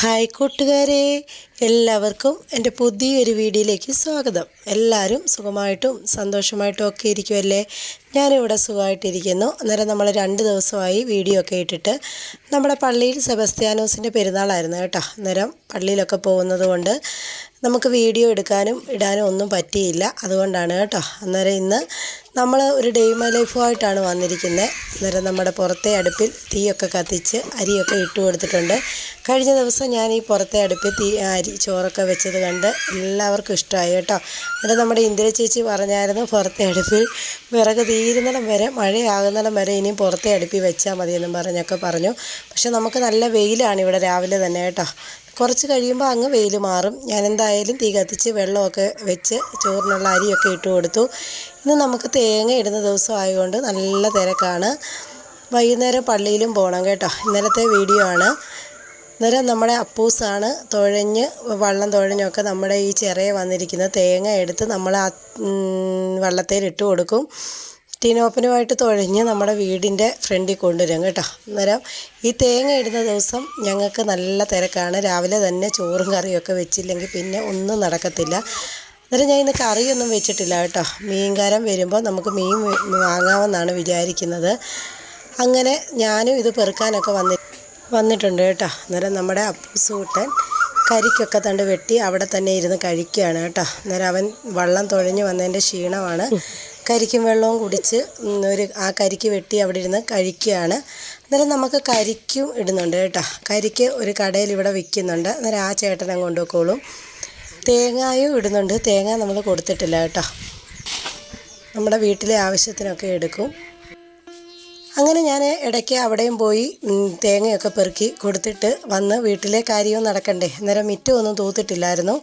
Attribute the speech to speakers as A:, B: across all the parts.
A: Hi കൂട്ടുകാരെ എല്ലാവർക്കും എന്റെ പുതിയൊരു വീഡിയോയിലേക്ക് സ്വാഗതം. എല്ലാവരും സുഖമായിട്ടും സന്തോഷമായിട്ടും ഒക്കെ ഇരിക്കുമല്ലേ ഞാനിവിടെ സുഖമായിട്ടിരിക്കുന്നു. അന്നേരം നമ്മൾ രണ്ട് ദിവസമായി വീഡിയോ ഒക്കെ ഇട്ടിട്ട് നമ്മുടെ പള്ളിയിൽ സെബസ്ത്യാനോസിന്റെ പെരുന്നാളായിരുന്നു കേട്ടോ. അന്നേരം പള്ളിയിലൊക്കെ പോകുന്നത് കൊണ്ട് നമുക്ക് വീഡിയോ എടുക്കാനും ഇടാനും ഒന്നും പറ്റിയില്ല. അതുകൊണ്ടാണ് കേട്ടോ. അന്നേരം ഇന്ന് നമ്മൾ ഒരു ഡേ മൈ ലൈഫുമായിട്ടാണ് വന്നിരിക്കുന്നത് അന്നേരം നമ്മുടെ പുറത്തെ അടുപ്പിൽ തീയൊക്കെ കത്തിച്ച് അരിയൊക്കെ ഇട്ട് കൊടുത്തിട്ടുണ്ട്. കഴിഞ്ഞ ദിവസം ഞാൻ ഈ പുറത്തെ അടുപ്പിൽ തീ അരി ചോറൊക്കെ വെച്ചത് കണ്ട് എല്ലാവർക്കും ഇഷ്ടമായി കേട്ടോ. അന്നേരം നമ്മുടെ ഇന്ദിര ചേച്ചി പറഞ്ഞായിരുന്നു പുറത്തെ അടുപ്പിൽ വിറക് തീരുന്നിടം വരെ മഴയാകുന്നിടം വരെ ഇനിയും പുറത്തെ അടുപ്പിൽ വെച്ചാൽ മതിയെന്നും പറഞ്ഞൊക്കെ പറഞ്ഞു. പക്ഷെ നമുക്ക് നല്ല വെയിലാണ് ഇവിടെ രാവിലെ തന്നെ കേട്ടോ. കുറച്ച് കഴിയുമ്പോൾ അങ്ങ് വെയിൽ മാറും. ഞാൻ എന്തായാലും തീ കത്തിച്ച് വെള്ളമൊക്കെ വെച്ച് ചോറിനുള്ള അരിയൊക്കെ ഇട്ട് കൊടുത്തു. ഇന്ന് നമുക്ക് തേങ്ങ ഇടുന്ന ദിവസം ആയതുകൊണ്ട് നല്ല തിരക്കാണ്. വൈകുന്നേരം പള്ളിയിലും പോകണം കേട്ടോ. ഇന്നലത്തെ വീഡിയോ ആണ്. അന്നേരം നമ്മുടെ അപ്പൂസാണ് തുഴഞ്ഞ് വള്ളം തുഴഞ്ഞൊക്കെ നമ്മുടെ ഈ ചിറയെ വന്നിരിക്കുന്ന തേങ്ങ എടുത്ത് നമ്മൾ ആ വള്ളത്തേൽ ഇട്ട് കൊടുക്കും. ടീനോപ്പനുമായിട്ട് തുഴഞ്ഞ് നമ്മുടെ വീടിന്റെ ഫ്രണ്ടിൽ കൊണ്ടുവരും കേട്ടോ. അന്നേരം ഈ തേങ്ങ ഇടുന്ന ദിവസം ഞങ്ങൾക്ക് നല്ല തിരക്കാണ്. രാവിലെ തന്നെ ചോറും കറിയൊക്കെ വെച്ചില്ലെങ്കിൽ പിന്നെ ഒന്നും നടക്കത്തില്ല. അന്നേരം ഞാൻ ഇന്ന് കറിയൊന്നും വെച്ചിട്ടില്ല കേട്ടോ. മീൻകാരൻ വരുമ്പോൾ നമുക്ക് മീൻ വാങ്ങാമെന്നാണ് വിചാരിക്കുന്നത്. അങ്ങനെ ഞാനും ഇത് പെറുക്കാനൊക്കെ വന്നി വന്നിട്ടുണ്ട് കേട്ടോ. അന്നേരം നമ്മുടെ അപ്പൂസൂട്ടൻ കരിക്കൊക്കെ തണ്ട് വെട്ടി അവിടെ തന്നെ ഇരുന്ന് കഴിക്കുകയാണ് കേട്ടോ. അന്നേരം അവൻ വള്ളം തുഴഞ്ഞ് വന്നതിന്റെ ക്ഷീണമാണ്. കരിക്കും വെള്ളവും കുടിച്ച് ഒരു ആ കരിക്ക് വെട്ടി അവിടെ ഇരുന്ന് കഴിക്കുകയാണ്. അന്നേരം നമുക്ക് കരിക്കും ഇടുന്നുണ്ട് കേട്ടോ. കരിക്ക് ഒരു കടയിൽ ഇവിടെ വിൽക്കുന്നുണ്ട്. അന്നേരം ആ ചേട്ടനെ കൊണ്ടുപോയിക്കോളും. തേങ്ങായും ഇടുന്നുണ്ട്. തേങ്ങ നമ്മൾ കൊടുത്തിട്ടില്ല കേട്ടോ. നമ്മുടെ വീട്ടിലെ ആവശ്യത്തിനൊക്കെ എടുക്കും. അങ്ങനെ ഞാൻ ഇടയ്ക്ക് അവിടെയും പോയി തേങ്ങയൊക്കെ പെറുക്കി കൊടുത്തിട്ട് വന്ന് വീട്ടിലെ കാര്യവും നടക്കണ്ടേ. അന്നേരം മിറ്റമൊന്നും തൂത്തിട്ടില്ലായിരുന്നു.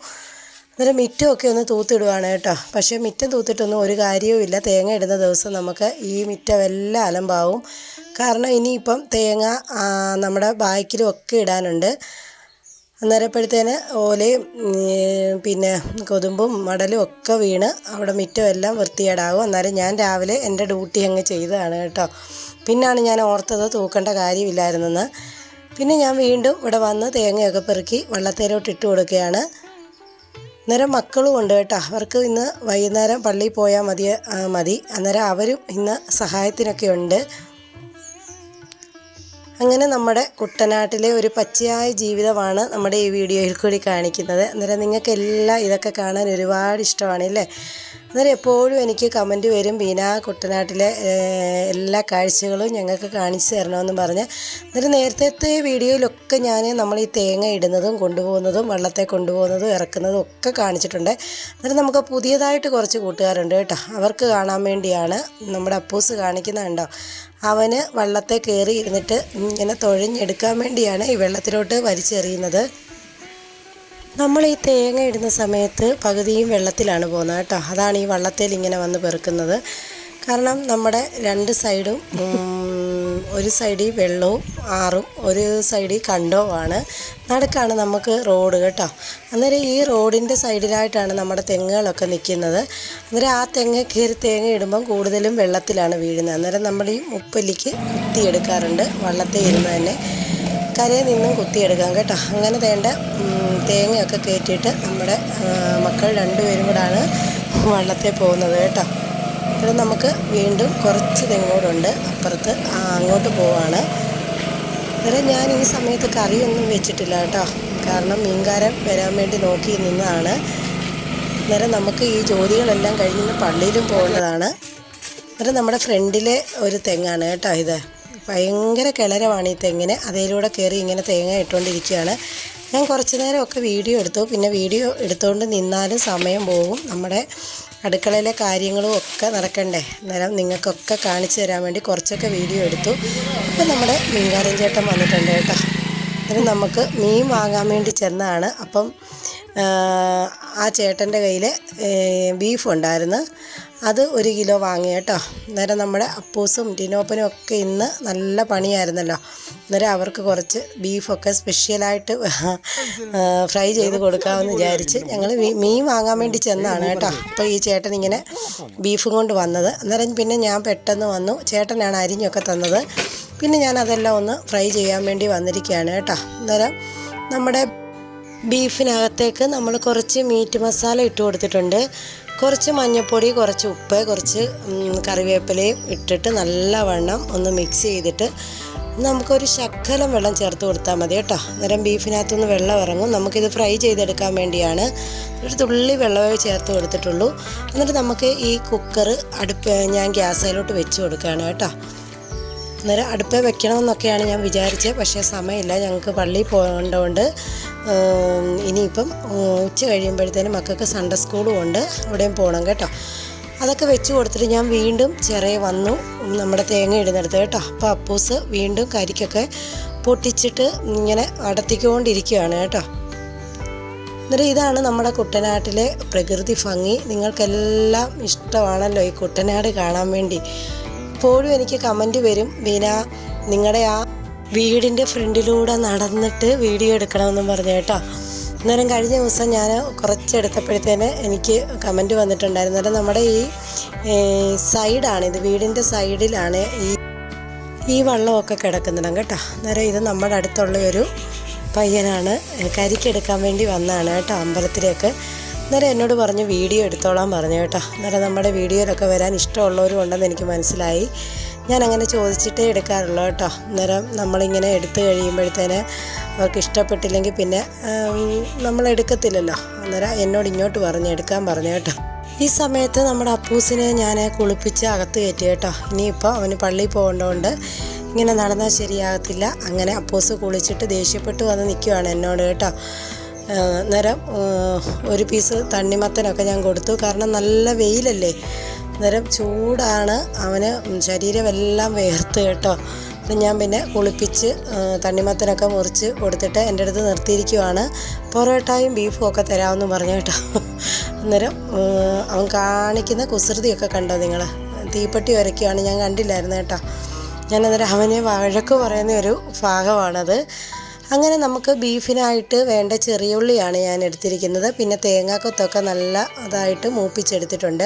A: അന്നേരം മിറ്റമൊക്കെ ഒന്ന് തൂത്തിടുവാണ് കേട്ടോ. പക്ഷേ മിറ്റം തൂത്തിട്ടൊന്നും ഒരു കാര്യവും ഇല്ല. തേങ്ങ ഇടുന്ന ദിവസം നമുക്ക് ഈ മിറ്റമെല്ലാം അലമ്പാവും. കാരണം ഇനിയിപ്പം തേങ്ങ നമ്മുടെ ബാക്കിലും ഒക്കെ ഇടാനുണ്ട്. അന്നേരപ്പോഴത്തേന് ഓലയും പിന്നെ കൊതുമ്പും മടലും ഒക്കെ വീണ് അവിടെ മിറ്റമെല്ലാം വൃത്തികേടാവും അന്നേരം ഞാൻ രാവിലെ എന്റെ ഡ്യൂട്ടി അങ്ങ് ചെയ്തതാണ് കേട്ടോ. പിന്നാണ് ഞാൻ ഓർത്തത് തൂക്കേണ്ട കാര്യമില്ലായിരുന്നെന്ന്. പിന്നെ ഞാൻ വീണ്ടും ഇവിടെ വന്ന് തേങ്ങയൊക്കെ പെറുക്കി വള്ളത്തേലോട്ട് ഇട്ട് കൊടുക്കുകയാണ്. അന്നേരം മക്കളും ഉണ്ട് കേട്ടോ. അവർക്ക് ഇന്ന് വൈകുന്നേരം പള്ളിയിൽ പോയാൽ മതി മതി. അന്നേരം അവരും ഇന്ന് സഹായത്തിനൊക്കെ ഉണ്ട്. അങ്ങനെ നമ്മുടെ കുട്ടനാട്ടിലെ ഒരു പച്ചയായ ജീവിതമാണ് നമ്മുടെ ഈ വീഡിയോയിൽ കൂടി കാണിക്കുന്നത്. അന്നേരം നിങ്ങൾക്കെല്ലാം ഇതൊക്കെ കാണാൻ ഒരുപാട് ഇഷ്ടമാണ് അല്ലേ? അന്നേരം എപ്പോഴും എനിക്ക് കമന്റ് വരും ബീന കുട്ടനാട്ടിലെ എല്ലാ കാഴ്ചകളും ഞങ്ങൾക്ക് കാണിച്ചു തരണമെന്ന് പറഞ്ഞ്. അന്നേരം നേരത്തെ വീഡിയോയിലൊക്കെ ഞാൻ നമ്മൾ ഈ തേങ്ങ ഇടുന്നതും കൊണ്ടുപോകുന്നതും വള്ളത്തെ കൊണ്ടുപോകുന്നതും ഇറക്കുന്നതും ഒക്കെ കാണിച്ചിട്ടുണ്ട്. അന്നേരം നമുക്ക് പുതിയതായിട്ട് കുറച്ച് കൂട്ടുകാരുണ്ട് കേട്ടോ. അവർക്ക് കാണാൻ വേണ്ടിയാണ് നമ്മുടെ അപ്പൂസ് കാണിക്കുന്നുണ്ടോ അവന് വള്ളത്തെ കയറി ഇരുന്നിട്ട് ഇങ്ങനെ തൊഴിഞ്ഞെടുക്കാൻ വേണ്ടിയാണ് ഈ വെള്ളത്തിലോട്ട് വലിച്ചെറിയുന്നത്. നമ്മൾ ഈ തേങ്ങ ഇടുന്ന സമയത്ത് പകുതിയും വെള്ളത്തിലാണ് പോകുന്നത് കേട്ടോ. അതാണ് ഈ വള്ളത്തേൽ ഇങ്ങനെ വന്ന് പെറുക്കുന്നത്. കാരണം നമ്മുടെ രണ്ട് സൈഡും ഒരു സൈഡിൽ വെള്ളവും ആറും ഒരു സൈഡിൽ കണ്ടവുമാണ് നടക്കാണ് നമുക്ക് റോഡ് കേട്ടോ. അന്നേരം ഈ റോഡിന്റെ സൈഡിലായിട്ടാണ് നമ്മുടെ തെങ്ങുകളൊക്കെ നിൽക്കുന്നത്. അന്നേരം ആ തെങ്ങ് കയറി തേങ്ങ ഇടുമ്പം കൂടുതലും വെള്ളത്തിലാണ് വീഴുന്നത്. അന്നേരം നമ്മൾ ഈ മുപ്പല്ലിക്ക് കുത്തിയെടുക്കാറുണ്ട് വള്ളത്തെ ഇരുന്ന് തന്നെ. കരയിൽ നിന്നും കുത്തിയെടുക്കാം കേട്ടോ. അങ്ങനെ വേണ്ട തേങ്ങയൊക്കെ കയറ്റിയിട്ട് നമ്മുടെ മക്കൾ രണ്ടുപേരും കൂടാണ് വള്ളത്തിൽ പോകുന്നത് കേട്ടോ. ഇവിടെ നമുക്ക് വീണ്ടും കുറച്ച് തെങ്ങോടുണ്ട്. അപ്പുറത്ത് അങ്ങോട്ട് പോവാണ്. ഇവിടെ ഞാൻ ഈ സമയത്ത് കറിയൊന്നും വെച്ചിട്ടില്ല കേട്ടോ. കാരണം മീൻകാരൻ വരാൻ വേണ്ടി നോക്കി നിന്നതാണ്. അന്നേരം നമുക്ക് ഈ ജോലികളെല്ലാം കഴിഞ്ഞ് പള്ളിയിലും പോകേണ്ടതാണ്. അന്നേരം നമ്മുടെ ഫ്രണ്ടിലെ ഒരു തെങ്ങാണ് കേട്ടോ ഇത്. ഭയങ്കര കിളരമാണ് ഈ തെങ്ങിന്. അതിലൂടെ കയറി ഇങ്ങനെ തേങ്ങ ഇട്ടുകൊണ്ടിരിക്കുകയാണ്. ഞാൻ കുറച്ച് നേരമൊക്കെ വീഡിയോ എടുത്തു. പിന്നെ വീഡിയോ എടുത്തുകൊണ്ട് നിന്നാലും സമയം പോകും. നമ്മുടെ അടുക്കളയിലെ കാര്യങ്ങളും ഒക്കെ നടക്കണ്ടേ? അന്നേരം നിങ്ങൾക്കൊക്കെ കാണിച്ചു തരാൻ വേണ്ടി കുറച്ചൊക്കെ വീഡിയോ എടുത്തു. അപ്പോൾ നമ്മുടെ മീൻകാരൻ ചേട്ടൻ വന്നിട്ടുണ്ട് കേട്ടോ. അന്നേരം നമുക്ക് മീൻ വാങ്ങാൻ വേണ്ടി ചെന്നാണ് അപ്പം ആ ചേട്ടന്റെ കയ്യിൽ ബീഫ് ഉണ്ടായിരുന്നു. അത് ഒരു കിലോ വാങ്ങി കേട്ടോ. അന്നേരം നമ്മുടെ അപ്പൂസും ടിനോപ്പനും ഒക്കെ ഇന്ന് നല്ല പണിയായിരുന്നല്ലോ. അന്നേരം അവർക്ക് കുറച്ച് ബീഫൊക്കെ സ്പെഷ്യലായിട്ട് ഫ്രൈ ചെയ്ത് കൊടുക്കാമെന്ന് വിചാരിച്ച് ഞങ്ങൾ മീൻ വാങ്ങാൻ വേണ്ടി ചെന്നാണ് കേട്ടോ. അപ്പോൾ ഈ ചേട്ടൻ ഇങ്ങനെ ബീഫും കൊണ്ട് വന്നത്. അന്നേരം പിന്നെ ഞാൻ പെട്ടെന്ന് വന്നു. ചേട്ടനാണ് അരിഞ്ഞൊക്കെ തന്നത്. പിന്നെ ഞാൻ അതെല്ലാം ഒന്ന് ഫ്രൈ ചെയ്യാൻ വേണ്ടി വന്നിരിക്കുകയാണ് കേട്ടോ. അന്നേരം നമ്മുടെ ബീഫിനകത്തേക്ക് നമ്മൾ കുറച്ച് മീറ്റ് മസാല ഇട്ട് കൊടുത്തിട്ടുണ്ട്. കുറച്ച് മഞ്ഞൾപ്പൊടി കുറച്ച് ഉപ്പ് കുറച്ച് കറിവേപ്പിലയും ഇട്ടിട്ട് നല്ലവണ്ണം ഒന്ന് മിക്സ് ചെയ്തിട്ട് നമുക്കൊരു ശക്കലം വെള്ളം ചേർത്ത് കൊടുത്താൽ മതി കേട്ടോ. അന്നേരം ബീഫിനകത്തുനിന്ന് വെള്ളം ഇറങ്ങും. നമുക്കിത് ഫ്രൈ ചെയ്തെടുക്കാൻ വേണ്ടിയാണ് ഒരു തുള്ളി വെള്ളമേ ചേർത്ത് കൊടുത്തിട്ടുള്ളൂ. എന്നിട്ട് നമുക്ക് ഈ കുക്കർ അടുപ്പ് ഞാൻ ഗ്യാസിലോട്ട് വെച്ച് കൊടുക്കുകയാണ് കേട്ടോ. അന്നേരം അടുപ്പേ വെക്കണമെന്നൊക്കെയാണ് ഞാൻ വിചാരിച്ചത്. പക്ഷേ സമയമില്ല. ഞങ്ങൾക്ക് പള്ളിയിൽ പോകേണ്ടതുകൊണ്ട് ഇനിയിപ്പം ഉച്ച കഴിയുമ്പോഴത്തേനും മക്കൾക്ക് സൺഡേ സ്കൂളും ഉണ്ട്. അവിടെയും പോകണം കേട്ടോ. അതൊക്കെ വെച്ച് കൊടുത്തിട്ട് ഞാൻ വീണ്ടും ചെറിയ വന്നു. നമ്മുടെ തേങ്ങ ഇടുന്നെടുത്ത് കേട്ടോ. അപ്പോൾ അപ്പൂസ് വീണ്ടും കരിക്കൊക്കെ പൊട്ടിച്ചിട്ട് ഇങ്ങനെ അടത്തിക്കൊണ്ടിരിക്കുകയാണ് കേട്ടോ. എന്നിട്ട് ഇതാണ് നമ്മുടെ കുട്ടനാട്ടിലെ പ്രകൃതി ഭംഗി. നിങ്ങൾക്കെല്ലാം ഇഷ്ടമാണല്ലോ ഈ കുട്ടനാട് കാണാൻ വേണ്ടി. ഇപ്പോഴും എനിക്ക് കമന്റ് വരും ബീന നിങ്ങളുടെ ആ വീടിന്റെ ഫ്രണ്ടിലൂടെ നടന്നിട്ട് വീഡിയോ എടുക്കണമെന്നും പറഞ്ഞു കേട്ടോ. അന്നേരം കഴിഞ്ഞ ദിവസം ഞാൻ കുറച്ചെടുത്തപ്പോഴത്തേന് എനിക്ക് കമന്റ് വന്നിട്ടുണ്ടായിരുന്നു. അന്നേരം നമ്മുടെ ഈ സൈഡാണ് ഇത്. വീടിന്റെ സൈഡിലാണ് ഈ ഈ വള്ളമൊക്കെ കിടക്കുന്നിടം കേട്ടോ. അന്നേരം ഇത് നമ്മുടെ അടുത്തുള്ള ഒരു പയ്യനാണ് കരിക്കെടുക്കാൻ വേണ്ടി വന്നതാണ് കേട്ടോ അമ്പലത്തിലേക്ക്. അന്നേരം എന്നോട് പറഞ്ഞു വീഡിയോ എടുത്തോളാൻ പറഞ്ഞു കേട്ടോ. അന്നേരം നമ്മുടെ വീഡിയോയിലൊക്കെ വരാൻ ഇഷ്ടമുള്ളവരും ഉണ്ടെന്ന് എനിക്ക് മനസ്സിലായി. ഞാൻ അങ്ങനെ ചോദിച്ചിട്ടേ എടുക്കാറുള്ളൂ കേട്ടോ. അന്നേരം നമ്മളിങ്ങനെ എടുത്തു കഴിയുമ്പോഴത്തേന് അവർക്ക് ഇഷ്ടപ്പെട്ടില്ലെങ്കിൽ പിന്നെ നമ്മൾ എടുക്കത്തില്ലല്ലോ. അന്നേരം എന്നോട് ഇങ്ങോട്ട് പറഞ്ഞു എടുക്കാൻ പറഞ്ഞു കേട്ടോ. ഈ സമയത്ത് നമ്മുടെ അപ്പൂസിനെ ഞാൻ കുളിപ്പിച്ച് അകത്ത് കയറ്റി കേട്ടോ. ഇനിയിപ്പോൾ അവന് പള്ളിയിൽ പോകേണ്ടതുകൊണ്ട് ഇങ്ങനെ നടന്നാൽ ശരിയാകത്തില്ല. അങ്ങനെ അപ്പൂസ് കുളിച്ചിട്ട് ദേഷ്യപ്പെട്ട് വന്ന് നിൽക്കുവാണ് എന്നോട് കേട്ടോ. അന്നേരം ഒരു പീസ് തണ്ണിമത്തനൊക്കെ ഞാൻ കൊടുത്തു. കാരണം നല്ല വെയിലല്ലേ. അന്നേരം ചൂടാണ്. അവന് ശരീരമെല്ലാം വേർത്ത് കേട്ടോ. ഞാൻ പിന്നെ കുളിപ്പിച്ച് തണ്ണിമത്തനൊക്കെ മുറിച്ച് കൊടുത്തിട്ട് എന്റെ അടുത്ത് നിർത്തിയിരിക്കുവാണ്. പൊറോട്ടായും ബീഫും ഒക്കെ തരാമെന്ന് പറഞ്ഞു കേട്ടോ. അന്നേരം അവൻ കാണിക്കുന്ന കുസൃതിയൊക്കെ കണ്ടോ നിങ്ങൾ? തീപ്പെട്ടി വരയ്ക്കുകയാണ് ഞാൻ കണ്ടില്ലായിരുന്നു കേട്ടോ. ഞാൻ അന്നേരം അവനെ വഴക്ക് പറയുന്ന ഒരു ഭാഗമാണത്. അങ്ങനെ നമുക്ക് ബീഫിനായിട്ട് വേണ്ട ചെറിയ ഉള്ളിയാണ് ഞാൻ എടുത്തിരിക്കുന്നത്. പിന്നെ തേങ്ങാക്കൊത്തൊക്കെ നല്ല അതായിട്ട് മൂപ്പിച്ചെടുത്തിട്ടുണ്ട്.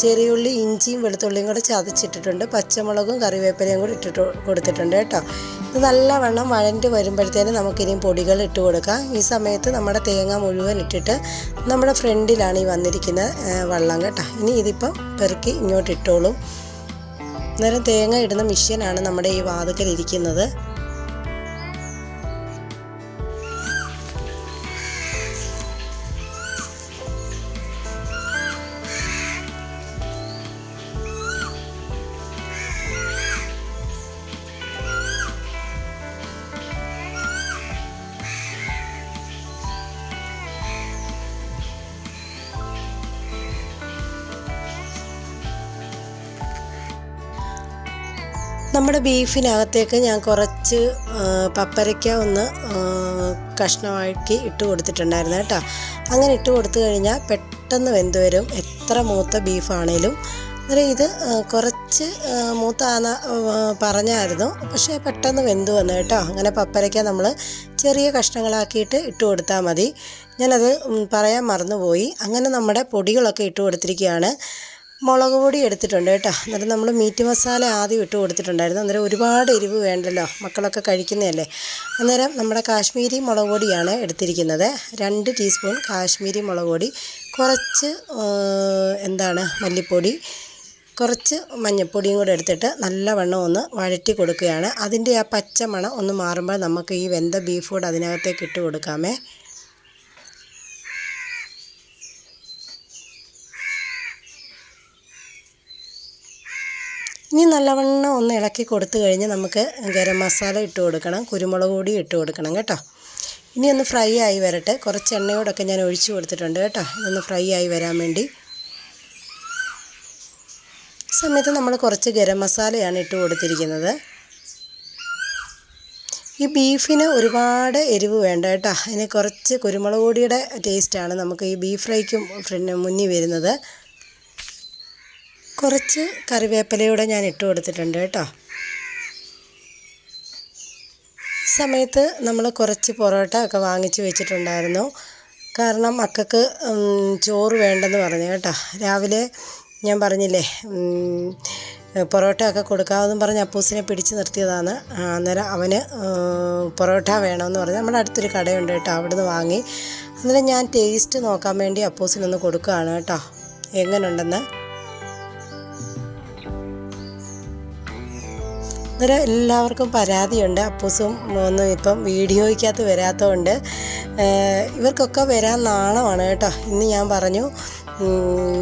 A: ചെറിയുള്ളി ഇഞ്ചിയും വെളുത്തുള്ളിയും കൂടെ ചതച്ചിട്ടിട്ടുണ്ട്. പച്ചമുളകും കറിവേപ്പിലയും കൂടി ഇട്ടിട്ട് കൊടുത്തിട്ടുണ്ട് കേട്ടോ. ഇത് നല്ലവണ്ണം വഴണ്ട് വരുമ്പോഴത്തേനും നമുക്കിനി പൊടികൾ ഇട്ട് കൊടുക്കാം. ഈ സമയത്ത് നമ്മുടെ തേങ്ങ മുഴുവൻ ഇട്ടിട്ട് നമ്മുടെ ഫ്രണ്ടിലാണ് ഈ വന്നിരിക്കുന്ന വെള്ളം കേട്ടോ. ഇനി ഇതിപ്പം പെറുക്കി ഇങ്ങോട്ട് ഇട്ടോളും. അന്നേരം തേങ്ങ ഇടുന്ന മിഷ്യനാണ് നമ്മുടെ ഈ വാതുക്കലിരിക്കുന്നത്. നമ്മുടെ ബീഫിനകത്തേക്ക് ഞാൻ കുറച്ച് പപ്പരയ്ക്ക ഒന്ന് കഷ്ണമാക്കി ഇട്ട് കൊടുത്തിട്ടുണ്ടായിരുന്നു കേട്ടോ. അങ്ങനെ ഇട്ട് കൊടുത്തു കഴിഞ്ഞാൽ പെട്ടെന്ന് വെന്ത് വരും. എത്ര മൂത്ത ബീഫാണേലും. അന്നേരം ഇത് കുറച്ച് മൂത്താന്ന് പറഞ്ഞായിരുന്നു. പക്ഷേ പെട്ടെന്ന് വെന്ത് വന്നു കേട്ടോ. അങ്ങനെ പപ്പരയ്ക്ക നമ്മൾ ചെറിയ കഷ്ണങ്ങളാക്കിയിട്ട് ഇട്ട് കൊടുത്താൽ മതി. ഞാനത് പറയാൻ മറന്നുപോയി. അങ്ങനെ നമ്മുടെ പൊടികളൊക്കെ ഇട്ട് കൊടുത്തിരിക്കുകയാണ്. മുളക് പൊടി എടുത്തിട്ടുണ്ട് കേട്ടോ. എന്നിട്ട് നമ്മൾ മീറ്റ് മസാല ആദ്യം ഇട്ട് കൊടുത്തിട്ടുണ്ടായിരുന്നു. അന്നേരം ഒരുപാട് എരിവ് വേണ്ടല്ലോ. മക്കളൊക്കെ കഴിക്കുന്നതല്ലേ. അന്നേരം നമ്മുടെ കാശ്മീരി മുളക് പൊടിയാണ് എടുത്തിരിക്കുന്നത്. രണ്ട് ടീസ്പൂൺ കാശ്മീരി മുളക് പൊടി കുറച്ച് എന്താണ് മല്ലിപ്പൊടി കുറച്ച് മഞ്ഞൾപ്പൊടിയും കൂടെ എടുത്തിട്ട് നല്ലവണ്ണം ഒന്ന് വഴറ്റി കൊടുക്കുകയാണ്. അതിന്റെ ആ പച്ച മണം ഒന്ന് മാറുമ്പോൾ നമുക്ക് ഈ വെന്ത ബീഫ് കൂടെ അതിനകത്തേക്ക് ഇട്ട് കൊടുക്കാമേ. ഇനി നല്ലവണ്ണം ഒന്ന് ഇളക്കി കൊടുത്തു കഴിഞ്ഞ് നമുക്ക് ഗരം മസാല ഇട്ട് കൊടുക്കണം കുരുമുളക് പൊടി ഇട്ട് കൊടുക്കണം കേട്ടോ. ഇനി ഒന്ന് ഫ്രൈ ആയി വരട്ടെ. കുറച്ച് എണ്ണയോടൊക്കെ ഞാൻ ഒഴിച്ചു കൊടുത്തിട്ടുണ്ട് കേട്ടോ. ഇതൊന്ന് ഫ്രൈ ആയി വരാൻ വേണ്ടി. സമയത്ത് നമ്മൾ കുറച്ച് ഗരം മസാലയാണ് ഇട്ട് കൊടുത്തിരിക്കുന്നത്. ഈ ബീഫിന് ഒരുപാട് എരിവ് വേണ്ട കേട്ടോ. അതിന് കുറച്ച് കുരുമുളക് പൊടിയുടെ ടേസ്റ്റാണ് നമുക്ക് ഈ ബീഫ് ഫ്രൈക്കും മുന്നിൽ വരുന്നത്. കുറച്ച് കറിവേപ്പിലയൂടെ ഞാൻ ഇട്ട് കൊടുത്തിട്ടുണ്ട് കേട്ടോ. സമയത്ത് നമ്മൾ കുറച്ച് പൊറോട്ട ഒക്കെ വാങ്ങിച്ച് വെച്ചിട്ടുണ്ടായിരുന്നു. കാരണം അക്കക്ക് ചോറ് വേണ്ടെന്ന് പറഞ്ഞു കേട്ടോ. രാവിലെ ഞാൻ പറഞ്ഞില്ലേ പൊറോട്ട ഒക്കെ കൊടുക്കാമെന്നും പറഞ്ഞ് അപ്പൂസിനെ പിടിച്ച് നിർത്തിയതാണ്. അന്നേരം അവന് പൊറോട്ട വേണമെന്ന് പറഞ്ഞ്. നമ്മുടെ അടുത്തൊരു കടയുണ്ട് കേട്ടോ അവിടുന്ന് വാങ്ങി. അന്നേരം ഞാൻ ടേസ്റ്റ് നോക്കാൻ വേണ്ടി അപ്പൂസിനൊന്ന് കൊടുക്കുകയാണ് കേട്ടോ. എങ്ങനെയുണ്ടെന്ന് അന്നേരം എല്ലാവർക്കും പരാതിയുണ്ട്. അപ്പൂസും ഒന്നും ഇപ്പം വീഡിയോയ്ക്കകത്ത് വരാത്തതുകൊണ്ട് ഇവർക്കൊക്കെ വരാൻ നാണമാണ് കേട്ടോ. ഇന്ന് ഞാൻ പറഞ്ഞു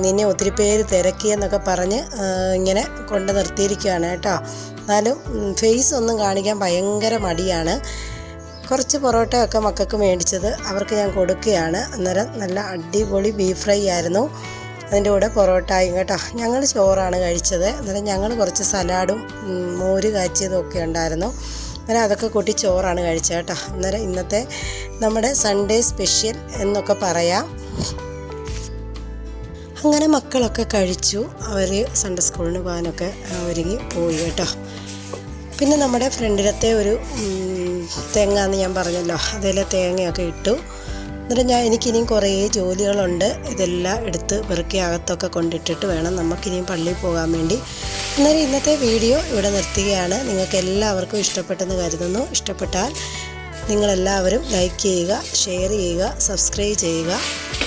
A: നിന്നെ ഒത്തിരി പേര് തിരക്കിയെന്നൊക്കെ പറഞ്ഞ് ഇങ്ങനെ കൊണ്ട് നിർത്തിയിരിക്കുകയാണ് കേട്ടോ. എന്നാലും ഫേസ് ഒന്നും കാണിക്കാൻ ഭയങ്കര മടിയാണ്. കുറച്ച് പൊറോട്ടയൊക്കെ മക്കൾക്ക് മേടിച്ചത് അവർക്ക് ഞാൻ കൊടുക്കുകയാണ്. അന്നേരം നല്ല അടിപൊളി ബീഫ് ഫ്രൈ ആയിരുന്നു. അതിന്റെ കൂടെ പൊറോട്ടയും കേട്ടോ. ഞങ്ങൾ ചോറാണ് കഴിച്ചത്. അന്നേരം ഞങ്ങൾ കുറച്ച് സലാഡും മോര് കാച്ചിയതും ഒക്കെ ഉണ്ടായിരുന്നു. അന്നേരം അതൊക്കെ കൂട്ടി ചോറാണ് കഴിച്ചത് കേട്ടോ. അന്നേരം ഇന്നത്തെ നമ്മുടെ സൺഡേ സ്പെഷ്യൽ എന്നൊക്കെ പറയാം. അങ്ങനെ മക്കളൊക്കെ കഴിച്ചു. അവർ സൺഡേ സ്കൂളിന് പോകാനൊക്കെ ഒരുങ്ങി പോയി കേട്ടോ. പിന്നെ നമ്മുടെ ഫ്രണ്ടിലത്തെ ഒരു തേങ്ങ എന്ന് ഞാൻ പറഞ്ഞല്ലോ. അതിലെ തേങ്ങയൊക്കെ ഇട്ടു. എന്നിട്ട് ഞാൻ എനിക്കിനിയും കുറേ ജോലികളുണ്ട്. ഇതെല്ലാം എടുത്ത് പെറുക്കി അകത്തൊക്കെ കൊണ്ടിട്ടിട്ട് വേണം നമുക്കിനിയും പള്ളിയിൽ പോകാൻ വേണ്ടി. അന്നേരം ഇന്നത്തെ വീഡിയോ ഇവിടെ നിർത്തുകയാണ്. നിങ്ങൾക്ക് എല്ലാവർക്കും ഇഷ്ടപ്പെട്ടെന്ന് കരുതുന്നു. ഇഷ്ടപ്പെട്ടാൽ നിങ്ങളെല്ലാവരും ലൈക്ക് ചെയ്യുക ഷെയർ ചെയ്യുക സബ്സ്ക്രൈബ് ചെയ്യുക.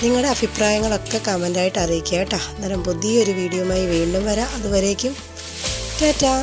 A: നിങ്ങളുടെ അഭിപ്രായങ്ങളൊക്കെ കമന്റായിട്ട് അറിയിക്കുക കേട്ടോ. അന്നേരം പുതിയൊരു വീഡിയോയുമായി വീണ്ടും വരാം. അതുവരേക്കും ടാറ്റാ.